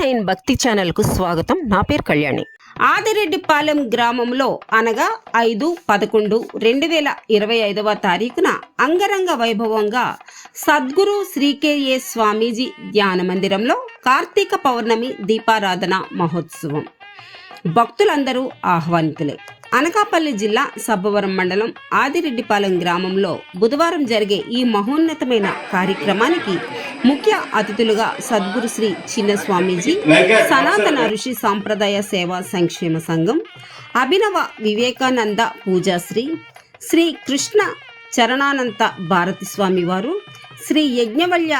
Nine భక్తి ఛానల్కు స్వాగతం. నా పేరు కళ్యాణి. ఆదిరెడ్డిపాలెం గ్రామంలో అనగా ఐదు పదకొండు రెండు వేల ఇరవై ఐదవ తారీఖున అంగరంగ వైభవంగా సద్గురు శ్రీకేఏ స్వామీజీ ధ్యాన మందిరంలో కార్తీక పౌర్ణమి దీపారాధన మహోత్సవం. భక్తులందరూ ఆహ్వానితులే. అనకాపల్లి జిల్లా సబ్బవరం మండలం ఆదిరెడ్డిపాలెం గ్రామంలో బుధవారం జరిగే ఈ మహోన్నతమైన కార్యక్రమానికి ముఖ్య అతిథులుగా సద్గురు శ్రీ చిన్న స్వామీజీ సనాతన ఋషి సాంప్రదాయ సేవా సంక్షేమ సంఘం అభినవ వివేకానంద పూజాశ్రీ శ్రీ కృష్ణ చరణానంత భారతి స్వామి వారు శ్రీ యజ్ఞవల్య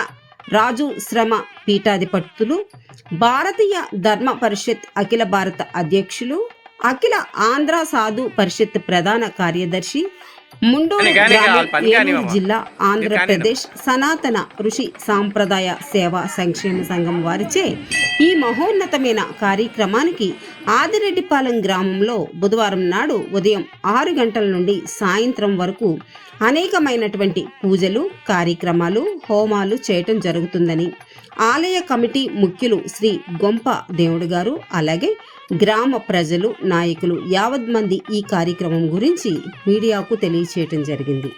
రాజు శ్రమ పీఠాధిపతులు భారతీయ ధర్మ పరిషత్ అఖిల భారత అధ్యక్షులు అఖిల ఆంధ్ర సాధు పరిషత్ ప్రధాన కార్యదర్శి మామ. జిల్లా ఆంధ్రప్రదేశ్ సనాతన ఋషి సాంప్రదాయ సేవా సంక్షేమ సంఘం వారిచే ఈ మహోన్నతమైన కార్యక్రమానికి ఆదిరెడ్డిపాలెం గ్రామంలో బుధవారం నాడు ఉదయం ఆరు గంటల నుండి సాయంత్రం వరకు అనేకమైనటువంటి పూజలు కార్యక్రమాలు హోమాలు చేయటం జరుగుతుందని ఆలయ కమిటీ ముఖ్యులు శ్రీ గొంప దేవుడు గారు అలాగే గ్రామ ప్రజలు నాయకులు యావత్ మంది ఈ కార్యక్రమం గురించి మీడియాకు తెలియచేయటం జరిగింది.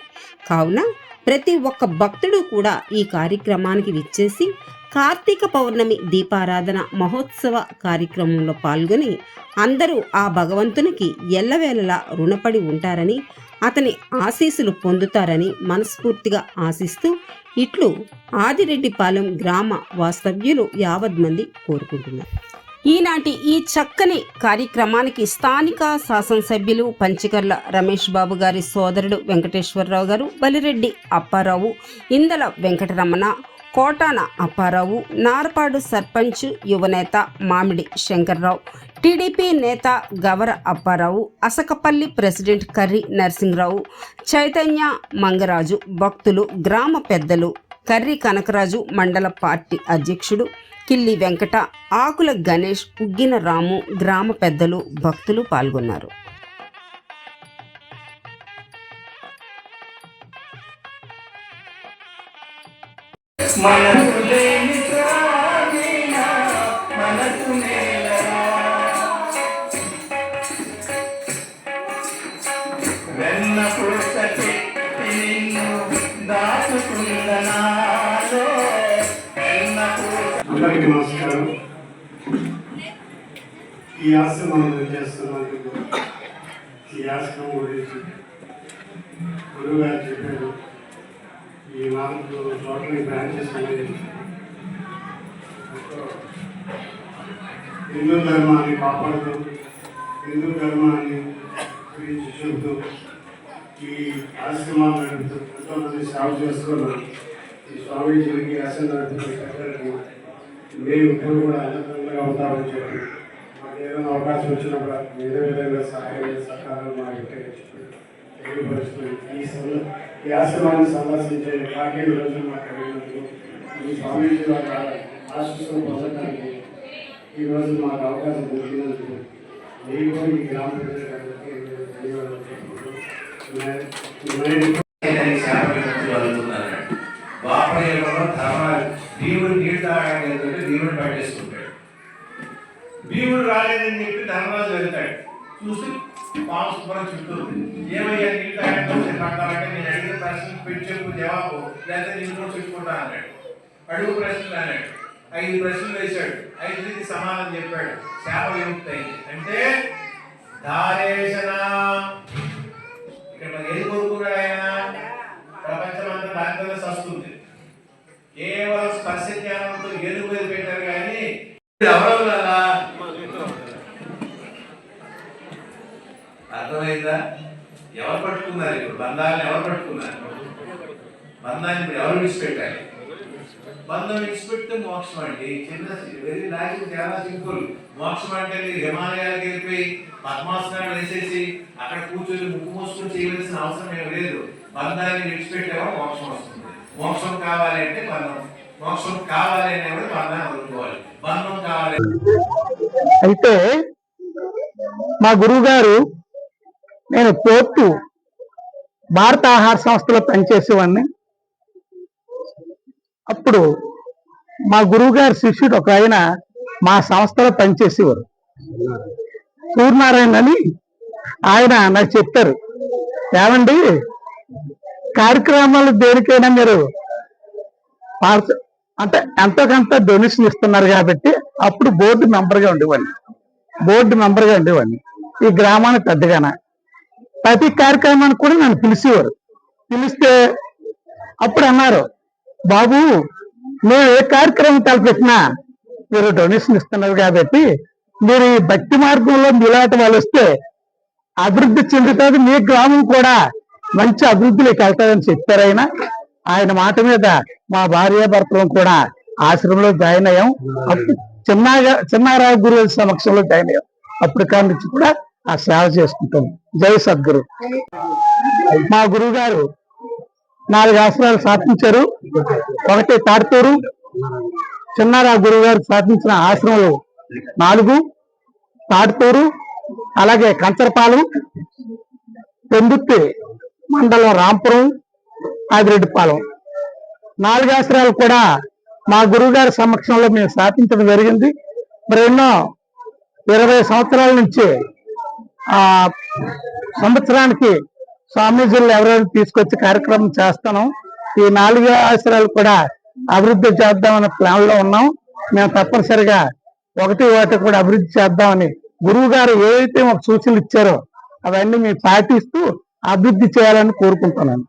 కావున ప్రతి ఒక్క భక్తుడు కూడా ఈ కార్యక్రమానికి విచ్చేసి కార్తీక పౌర్ణమి దీపారాధన మహోత్సవ కార్యక్రమంలో పాల్గొని అందరూ ఆ భగవంతునికి ఎల్లవేళలా రుణపడి ఉంటారని అతని ఆశీస్సులు పొందుతారని మనస్ఫూర్తిగా ఆశిస్తూ ఇట్లు ఆదిరెడ్డిపాలెం గ్రామ వాస్తవ్యులు యావత్ మంది కోరుకుంటున్నారు. ఈనాటి ఈ చక్కని కార్యక్రమానికి స్థానిక శాసనసభ్యులు పంచకర్ల రమేష్ బాబు గారి సోదరుడు వెంకటేశ్వరరావు గారు బలిరెడ్డి అప్పారావు ఇందల వెంకటరమణ కోటాన అప్పారావు నార్పాడు సర్పంచ్ యువనేత మామిడి శంకర్రావు టీడీపీ నేత గవర అప్పారావు అసకపల్లి ప్రెసిడెంట్ కర్రి నరసింహరావు చైతన్య మంగరాజు భక్తులు గ్రామ పెద్దలు కర్రి కనకరాజు మండల పార్టీ అధ్యక్షుడు కిల్లి వెంకట ఆకుల గణేష్ ఉగ్గిన రాము గ్రామ పెద్దలు భక్తులు పాల్గొన్నారు. మన అందరికీ నమస్కారం. ఈ ఆశ్రమం చేస్తున్నందుకు ఈ ఆశ్రమం గురించి గురువు గారు చెప్పారు. ఈ నాలుగు చోట్ల బ్రాంచెస్ అనేది హిందూ ధర్మాన్ని కాపాడుతూ హిందూ ధర్మాన్ని గురించి చెబుతూ ఈ ఆశ్రమాలు నడుపుతూ ఎంతోమంది సేవ చేస్తున్నారు. ఈ స్వామీజీకి ఆశ్రమం నడుపుతూ పెట్టడానికి మేము ఇప్పుడు కూడా అన్నతంగా ఉంటామని చెప్పి మాకు ఏదైనా అవకాశం వచ్చినప్పుడు ఏదో విధంగా సహాయం సహకారం మా యొక్క తెలియపరుస్తుంది ఈ సంద ఈ ఆశ్రమాన్ని సందర్శించే భాగ్యం రోజు మాకు కలిగినందుకు ఈ స్వామీజీ వారి ఆశీస్సులు పొందడానికి ఈ రోజు మాకు అవకాశం దొరికినందుకు మీకు ఈ గ్రామ ప్రజలందరికీ నేను ధన్యవాదాలు పట్టేసుకుంటాడు భీముడు రాలేదని చెప్పి ధర్మరాజు వెళ్తాడు. చూసి పాము శుభ్రం చుట్టూ ఏమయ్యా నీళ్ళు తాగడానికి పడతామంటే నేను అడిగిన ప్రశ్నకు పెట్టి చెప్పు జవాబు లేదా నీళ్ళు కూడా చెప్పుకుంటా అన్నాడు. అడుగు ప్రశ్నలు అన్నాడు. ఐదు ప్రశ్నలు వేశాడు. ఐదుకి సమాధానం చెప్పాడు. శాప విముక్తి అంటే దారేశన. ఇక్కడ ఏది కోరుకున్నాడు కేవలం స్పర్శ జ్ఞానంతో ఏనుగు మీద పెట్టారు కానీ ఎవరి వల్ల అర్థమైందా? ఎవరు పట్టుకున్నారు ఇప్పుడు? బంధాలను ఎవరు పట్టుకున్నారు? బంధాన్ని ఇప్పుడు ఎవరు విడిచిపెట్టాలి? బంధం విడిచిపెడితే మోక్షం అండి. చిన్న వెరీ లాజిక్ చాలా సింపుల్. మోక్షం అంటే మీరు హిమాలయాలకు వెళ్ళిపోయి పద్మాసనాలు వేసేసి అక్కడ కూర్చొని ముక్కు మూసుకొని చేయవలసిన అవసరం ఏం లేదు. బంధాన్ని విడిచిపెట్టేవా మోక్షం వస్తుంది. మోక్షం కావాలి అంటే బంధం మోక్షం కావాలి అనేవాడు బంధాన్ని వదులుకోవాలి బంధం కావాలి. అయితే మా గురువు గారు నేను పోర్టు భారత ఆహార సంస్థలో పనిచేసేవాడిని. అప్పుడు మా గురువు గారి శిష్యుడు ఒక ఆయన మా సంస్థలో పనిచేసేవారు. సూర్యనారాయణ అని ఆయన నాకు చెప్పారు. ఏమండి? కార్యక్రమాలు దేనికైనా మీరు పార్స- అంటే ఎంతో కొంత డొనేషన్ ఇస్తున్నారు కాబట్టి అప్పుడు బోర్డు మెంబర్గా ఉండేవాడిని. బోర్డు మెంబర్గా ఉండేవాడిని. ఈ గ్రామానికి పెద్దగాన. ప్రతి కార్యక్రమానికి కూడా నన్ను పిలిచేవారు. పిలిస్తే అప్పుడు అన్నారు బాబు మేము ఏ కార్యక్రమం తలపెట్టినా మీరు డొనేషన్ ఇస్తున్నారు కాబట్టి మీరు ఈ భక్తి మార్గంలో నిలాట వాళ్ళు వస్తే అభివృద్ధి చెందుతుంది మీ గ్రామం కూడా మంచి అభివృద్ధిలోకి వెళ్తాదని చెప్పారు ఆయన ఆయన మాట మీద మా భార్య భర్తలు కూడా ఆశ్రమంలో జాయిన్ అయ్యాం. అప్పుడు చిన్నగా చిన్నారావు గురు సమక్షంలో జాయిన్ అయ్యాం. అప్పుడు కాడి నుంచి కూడా ఆ సేవ చేసుకుంటాం. జై సద్గురు. మా గురువు గారు నాలుగు ఆశ్రమాలు స్థాపించారు. ఒకటి తాడుతూరు చిన్నారావు గురువు గారు స్థాపించిన ఆశ్రమాలు నాలుగు తాడుతూరు అలాగే కంచరపాలు పెందుర్తి మండలం రాంపురం ఆదిరెడ్డిపాలెం నాలుగు ఆశ్రయాలు కూడా మా గురువు గారి సమక్షంలో మేము స్థాపించడం జరిగింది. మరి ఎన్నో ఇరవై సంవత్సరాల నుంచి ఆ సంవత్సరానికి స్వామీజీలు ఎవరైనా తీసుకొచ్చి కార్యక్రమం చేస్తాను ఈ నాలుగు ఆశ్రయాలు కూడా అభివృద్ధి చేద్దామనే ప్లాన్లో ఉన్నాం. మేము తప్పనిసరిగా ఒకటి ఒకటి కూడా అభివృద్ధి చేద్దామని గురువు గారు మాకు సూచనలు ఇచ్చారో అవన్నీ మేము పాటిస్తూ అభివృద్ధి చేయాలని కోరుకుంటున్నాను.